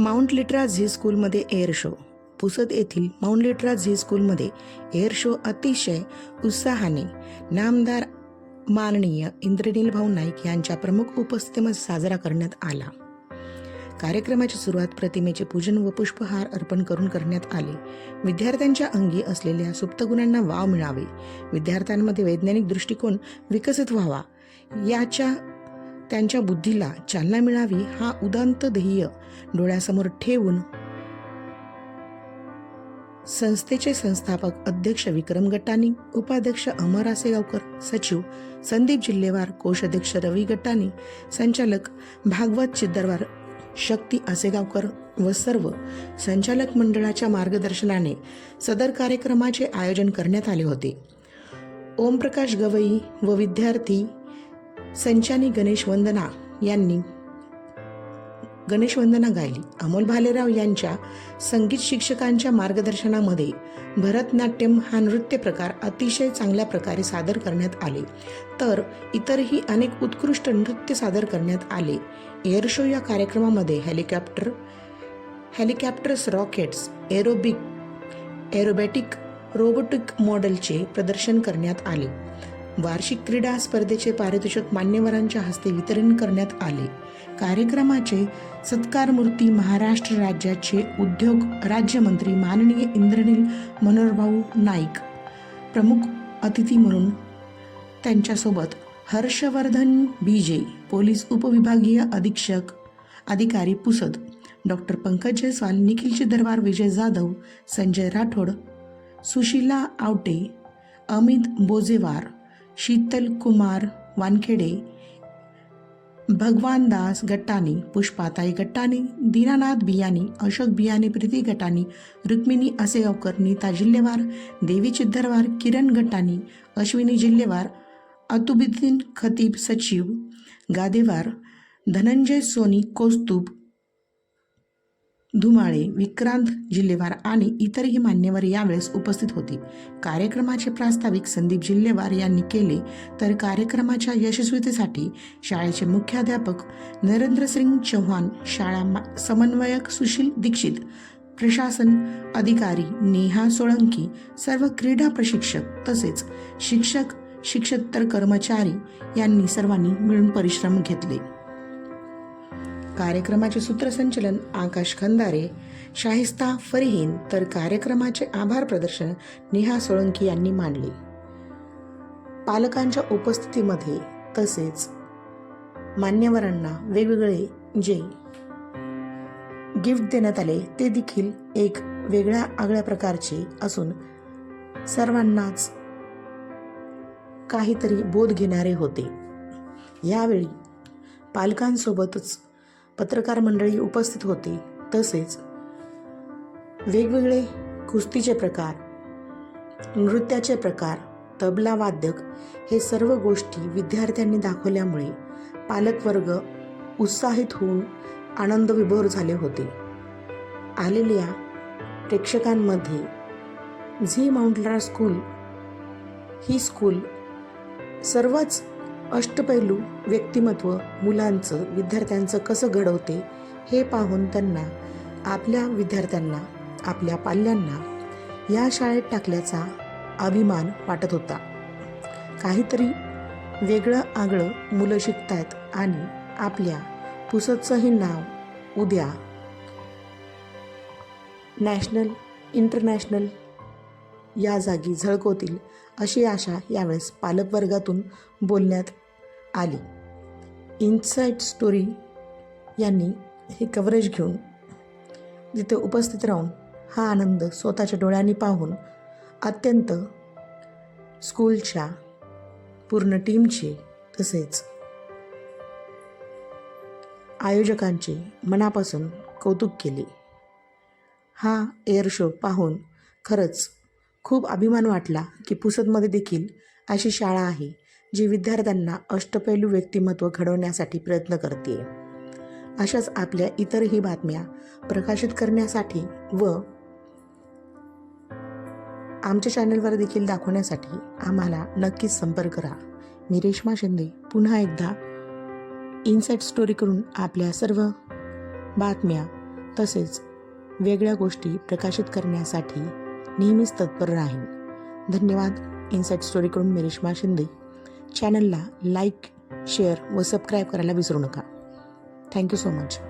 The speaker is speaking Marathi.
माउंट लिट्रा झी स्कूलमध्ये एअर शो. पुसद येथील माउंट लिट्रा झी स्कूलमध्ये एअर शो अतिशय उत्साहाने नामदार माननीय इंद्रनील भाऊ नाईक यांच्या प्रमुख उपस्थितीमध्ये साजरा करण्यात आला. कार्यक्रमाची सुरुवात प्रतिमेचे पूजन व पुष्पहार अर्पण करून करण्यात आले. विद्यार्थ्यांच्या अंगी असलेल्या सुप्त गुणांना वाव मिळावे. विद्यार्थ्यांमध्ये वैज्ञानिक दृष्टिकोन विकसित व्हावा. याच्या त्यांच्या बुद्धीला चालना मिळावी हा उदांत ध्येय डोळ्यासमोर ठेवून संस्थेचे संस्थापक अध्यक्ष विक्रम गट्टानी उपाध्यक्ष अमर आसेगावकर सचिव संदीप जिल्हेवार कोषाध्यक्ष रवी गट्टानी संचालक भागवत चिद्दरवार शक्ती आसेगावकर व सर्व संचालक मंडळाच्या मार्गदर्शनाने सदर कार्यक्रमाचे आयोजन करण्यात आले होते. ओमप्रकाश गवई व विद्यार्थी संचानी गणेश वंदना यांनी गणेश वंदना गायली. अमोल भालेराव यांच्या संगीत शिक्षकांच्या मार्गदर्शनामध्ये भरतनाट्यम हा नृत्य प्रकार अतिशय चांगल्या प्रकारे सादर करण्यात आले. तर इतरही अनेक उत्कृष्ट नृत्य सादर करण्यात आले. एअर शो या कार्यक्रमामध्ये helicopter helicopters rockets aerobic aerobatic robotic मॉडेलचे प्रदर्शन करण्यात आले. वार्षिक क्रीडा स्पर्धेचे पारितोषिक मान्यवरांच्या हस्ते वितरण करण्यात आले. कार्यक्रमाचे सत्कारमूर्ती महाराष्ट्र राज्याचे उद्योग राज्यमंत्री माननीय इंद्रनील मनोहरभाऊ नाईक प्रमुख अतिथी म्हणून त्यांच्यासोबत हर्षवर्धन बीजे पोलीस उपविभागीय अधीक्षक अधिकारी पुसद डॉक्टर पंकज जयस्वाल निखिल चिदरवार विजय जाधव संजय राठोड सुशीला आवटे अमित बोजेवार शीतल कुमार वानखेडे भगवान दास गट्टानी पुष्पाताई गट्टानी दीनानाथ बियानी अशोक बियाणे प्रीती गटानी रुक्मिणी असेगावकर नीता जिल्हेवार देवी चिद्दरवार किरण गट्टानी अश्विनी जिल्हेवार अतुबुद्दीन खतीब सचिव गादेवार धनंजय सोनी कोस्तुब धुमाळे विक्रांत जिल्हेवार आणि इतरही मान्यवर यावेळेस उपस्थित होते. कार्यक्रमाचे प्रास्ताविक संदीप जिल्हेवार यांनी केले तर कार्यक्रमाच्या यशस्वीतेसाठी शाळेचे मुख्याध्यापक नरेंद्र सिंग चव्हाण शाळा मा- समन्वयक सुशील दीक्षित प्रशासन अधिकारी नेहा सोळंकी सर्व क्रीडा प्रशिक्षक तसेच शिक्षक शिक्षकतर कर्मचारी यांनी सर्वांनी मिळून परिश्रम घेतले. कार्यक्रमाचे सूत्रसंचलन आकाश खंदारे शाहिस्ता फरहीन तर कार्यक्रमाचे आभार प्रदर्शन नेहा सोळंकी यांनी मांडले. पालकांच्या उपस्थितीमध्ये तसेच मान्यवरांना वेगवेगळे जे गिफ्ट देण्यात आले ते देखील एक वेगळ्या आगळ्या प्रकारचे असून सर्वांनाच काहीतरी बोध घेणारे होते. यावेळी पालकांसोबतच पत्रकार मंडळी उपस्थित होते. तसेच वेगवेगळे कुस्तीचे प्रकार नृत्याचे प्रकार तबला वादक हे सर्व गोष्टी विद्यार्थ्यांनी दाखवल्यामुळे पालकवर्ग उत्साहित होऊन आनंद विभोर झाले होते. आलेल्या प्रेक्षकांमध्ये झी माउंटलर स्कूल ही स्कूल सर्वच अष्टपैलू व्यक्तिमत्व मुलांचं विद्यार्थ्यांचं कसं घडवते हे पाहून त्यांना आपल्या विद्यार्थ्यांना आपल्या पाल्यांना या शाळेत टाकल्याचा अभिमान वाटत होता. काहीतरी वेगळं आगळं मुलं शिकतायत आणि आपल्या पुसदचंही नाव उद्या. नॅशनल इंटरनॅशनल या जागी झळकवतील अशी आशा यावेळेस पालकवर्गातून बोलण्यात आली. इन्साईट स्टोरी यांनी हे कव्हरेज घेऊन तिथे उपस्थित राहून हा आनंद स्वतःच्या डोळ्यांनी पाहून अत्यंत स्कूलच्या पूर्ण टीमची तसेच आयोजकांचे मनापासून कौतुक केले. हा एअर शो पाहून खरंच खूप अभिमान वाटला की पुसदमध्ये देखील अशी शाळा आहे जी विद्यार्थ्यांना अष्टपैलू व्यक्तिमत्व घडवण्यासाठी प्रयत्न करते अशाच आपल्या इतरही बातम्या प्रकाशित करण्यासाठी व आमच्या चॅनलवर देखील दाखवण्यासाठी आम्हाला नक्कीच संपर्क करा. मी रेश्मा शिंदे पुन्हा एकदा इन्साईट स्टोरी करून आपल्या सर्व बातम्या तसेच वेगळ्या गोष्टी प्रकाशित करण्यासाठी नेहमीच तत्पर राहीन. धन्यवाद इन्साईट स्टोरीकडून मी रेश्मा शिंदे. चॅनलला लाईक शेअर व सबस्क्राईब करायला विसरू नका. Thank you so much.